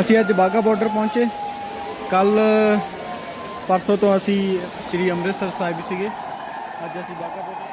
ਅਸੀਂ ਅੱਜ ਬਾਗਾ ਬਾਰਡਰ ਪਹੁੰਚੇ। ਕੱਲ ਪਰਸੋਂ ਤੋਂ ਅਸੀਂ ਸ੍ਰੀ ਅੰਮ੍ਰਿਤਸਰ ਸਾਹਿਬ ਸੀਗੇ। ਅੱਜ ਅਸੀਂ ਬਾਗਾ ਬਾਰਡਰ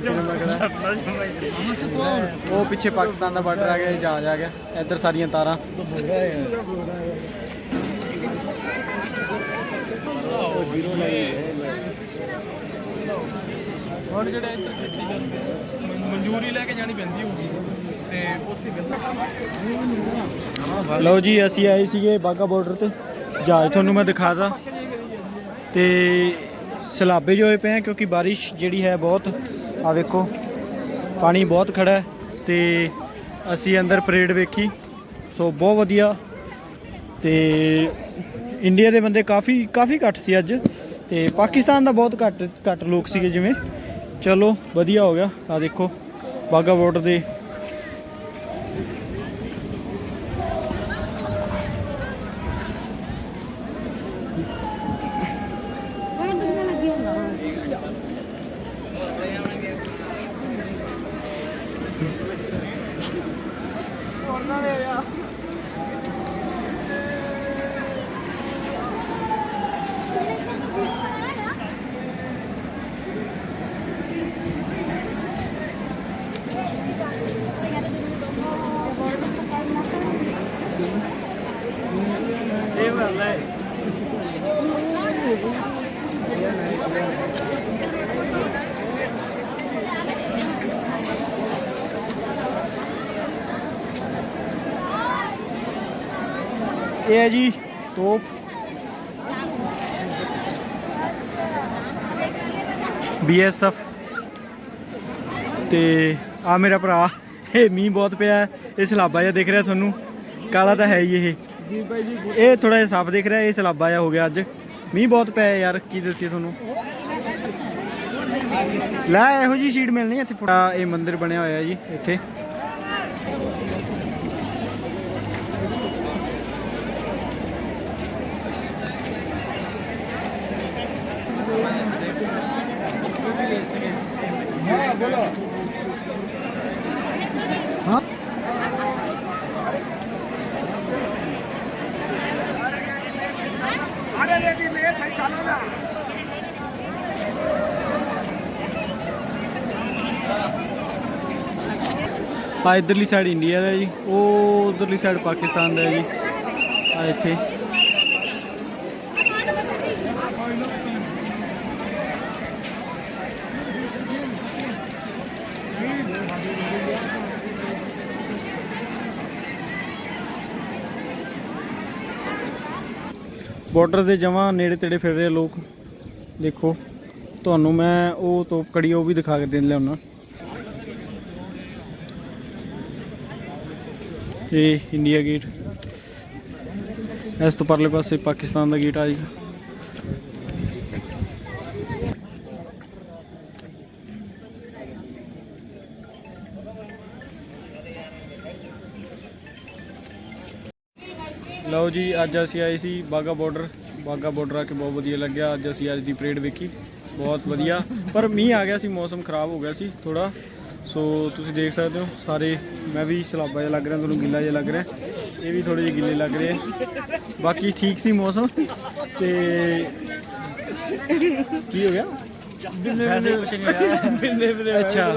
7 ਪਤਾ ਨਹੀਂ ਕਿਵੇਂ ਲੱਗਦਾ ਉਹ ਪਿੱਛੇ ਪਾਕਿਸਤਾਨ ਦਾ ਬਾਰਡਰ ਆ ਗਿਆ ਇਹ ਜਹਾਜ਼ ਆ ਗਿਆ। ਇੱਧਰ ਸਾਰੀਆਂ ਤਾਰਾਂ। ਹੁਣ ਜਿਹੜਾ ਇੱਧਰ ਗੱਡੀ ਜਾਂਦੇ ਆ, ਮਨਜ਼ੂਰੀ ਲੈ ਕੇ ਜਾਣੀ ਪੈਂਦੀ ਹੋਊਗੀ ਤੇ ਉੱਥੇ ਲਓ ਜੀ ਅਸੀਂ ਆਏ ਸੀਗੇ ਬਾਗਾ ਬਾਰਡਰ ਤੇ। ਜਹਾਜ਼ ਤੁਹਾਨੂੰ ਮੈਂ ਦਿਖਾਦਾ ਤੇ ਸਲਾਬੇ ਜੋ ਹੋਏ ਪਏ ਆ ਕਿਉਂਕਿ ਬਾਰਿਸ਼ ਜਿਹੜੀ ਹੈ ਬਹੁਤ ਆ ਵੇਖੋ, ਪਾਣੀ ਬਹੁਤ ਖੜਾ ਹੈ ਤੇ ਅਸੀਂ ਅੰਦਰ ਪਰੇਡ ਵੇਖੀ, ਸੋ ਬਹੁਤ ਵਧੀਆ। ਤੇ ਇੰਡੀਆ ਦੇ ਬੰਦੇ ਕਾਫੀ ਕਾਫੀ ਘੱਟ ਸੀ ਅੱਜ, ਤੇ ਪਾਕਿਸਤਾਨ ਦਾ ਬਹੁਤ ਘੱਟ ਘੱਟ ਲੋਕ ਸੀਗੇ ਜਿਵੇਂ। ਚਲੋ, ਵਧੀਆ ਹੋ ਗਿਆ। ਆ ਦੇਖੋ ਬਾਗਾ ਬਾਰਡਰ ਦੇ ਇਹ ਹੈ ਜੀ ਤੋਪ। ਬੀਐਸਐਫ ਤੇ ਆ ਮੇਰਾ ਭਰਾ, ਇਹ ਮੀਂਹ ਬਹੁਤ ਪਿਆ ਇਹ ਸਲਾਬਾ ਜਿਹਾ ਦਿਖ ਰਿਹਾ ਤੁਹਾਨੂੰ। ਕਾਲਾ ਤਾਂ ਹੈ ਹੀ ਇਹ। ਜੀ ਭਾਈ ਜੀ ਇਹ ਥੋੜਾ ਜਿਹਾ ਸਾਫ਼ ਦਿਖ ਰਿਹਾ, ਇਹ ਸਲਾਬਾ ਜਿਹਾ ਹੋ ਗਿਆ ਅੱਜ। ਮੀਂਹ ਬਹੁਤ ਪਿਆ ਯਾਰ, ਕੀ ਦੱਸੀਏ ਤੁਹਾਨੂੰ। ਲੈ ਇਹੋ ਜੀ ਸ਼ੀਟ ਮਿਲਣੀ ਇੱਥੇ। ਇਹ ਮੰਦਿਰ ਬਣਿਆ ਹੋਇਆ ਜੀ, ਇੱਥੇ। ਹਾਂ ਆ ਇਧਰਲੀ ਸਾਈਡ ਇੰਡੀਆ ਦਾ ਹੈ ਜੀ ਉਹ ਉਧਰਲੀ ਸਾਈਡ ਪਾਕਿਸਤਾਨ ਦਾ ਹੈ ਜੀ ਆ ਇੱਥੇ ਬਾਰਡਰ ਦੇ ਜਮਾਂ ਨੇੜੇ ਤੇੜੇ ਫਿਰ ਰਹੇ ਲੋਕ। ਦੇਖੋ, ਤੁਹਾਨੂੰ ਮੈਂ ਉਹ ਤੋਪ ਕੜੀ ਉਹ ਵੀ ਦਿਖਾ ਕੇ ਦੇਣ ਲਿਆਉਣਾ। ਇਹ ਇੰਡੀਆ ਗੇਟ। ਇਸ ਤੋਂ ਪਰਲੇ ਪਾਸੇ ਪਾਕਿਸਤਾਨ ਦਾ ਗੇਟ ਆ ਜਾਏਗਾ ਲਓ ਜੀ, ਅੱਜ ਅਸੀਂ ਆਏ ਸੀ ਬਾਗਾ ਬਾਰਡਰ ਬਾਗਾ ਬਾਰਡਰ ਆ ਕੇ ਬਹੁਤ ਵਧੀਆ ਲੱਗਿਆ। ਅੱਜ ਅਸੀਂ ਅੱਜ ਦੀ ਪਰੇਡ ਵੇਖੀ। ਬਹੁਤ ਵਧੀਆ। ਪਰ ਮੀਂਹ ਆ ਗਿਆ ਸੀ, ਮੌਸਮ ਖਰਾਬ ਹੋ ਗਿਆ ਸੀ ਥੋੜਾ ਸੋ ਤੁਸੀਂ ਦੇਖ ਸਕਦੇ ਹੋ, ਸਾਰੇ, ਮੈਂ ਵੀ ਸਲਾਬਾ ਜਿਹਾ ਲੱਗ ਰਿਹਾ, ਤੁਹਾਨੂੰ ਗਿੱਲਾ ਜਿਹਾ ਲੱਗ ਰਿਹਾ। ਇਹ ਵੀ ਥੋੜੇ ਜਿਹੇ ਗਿੱਲੇ ਲੱਗ ਰਹੇ। ਆ ਬਾਕੀ ਠੀਕ ਸੀ ਮੌਸਮ। ਤੇ ਕੀ ਹੋ ਗਿਆ? ਵੈਸੇ ਕੁਛ ਨਹੀਂ ਹੋਇਆ ਬਿੰਦੇ ਬਿੰਦੇ ਅੱਛਾ।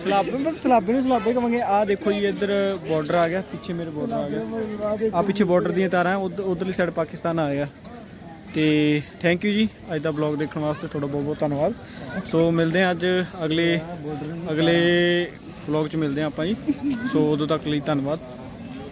ਸਲਾਬੇ ਬਸ ਸਲਾਬੇ ਨੂੰ ਸਲਾਬੇ ਕਵਾਂਗੇ। ਆ ਦੇਖੋ ਜੀ ਇੱਧਰ ਬਾਰਡਰ ਆ ਗਿਆ ਪਿੱਛੇ ਮੇਰੇ ਬਾਰਡਰ ਆ ਗਿਆ। ਆ ਪਿੱਛੇ ਬਾਰਡਰ ਦੀਆਂ ਤਾਰਾਂ ਉਧਰਲੀ ਸਾਈਡ ਪਾਕਿਸਤਾਨ ਆ ਗਿਆ। ਤੇ ਥੈਂਕ ਯੂ ਜੀ ਅੱਜ ਦਾ ਬਲੌਗ ਦੇਖਣ ਵਾਸਤੇ ਤੁਹਾਡਾ ਬਹੁਤ ਬਹੁਤ ਧੰਨਵਾਦ। ਸੋ ਮਿਲਦੇ ਹਾਂ ਅੱਜ ਅਗਲੇ ਅਗਲੇ ਬਲੌਗ 'ਚ ਮਿਲਦੇ ਹਾਂ ਆਪਾਂ ਜੀ। ਸੋ ਉਦੋਂ ਤੱਕ ਲਈ ਧੰਨਵਾਦ।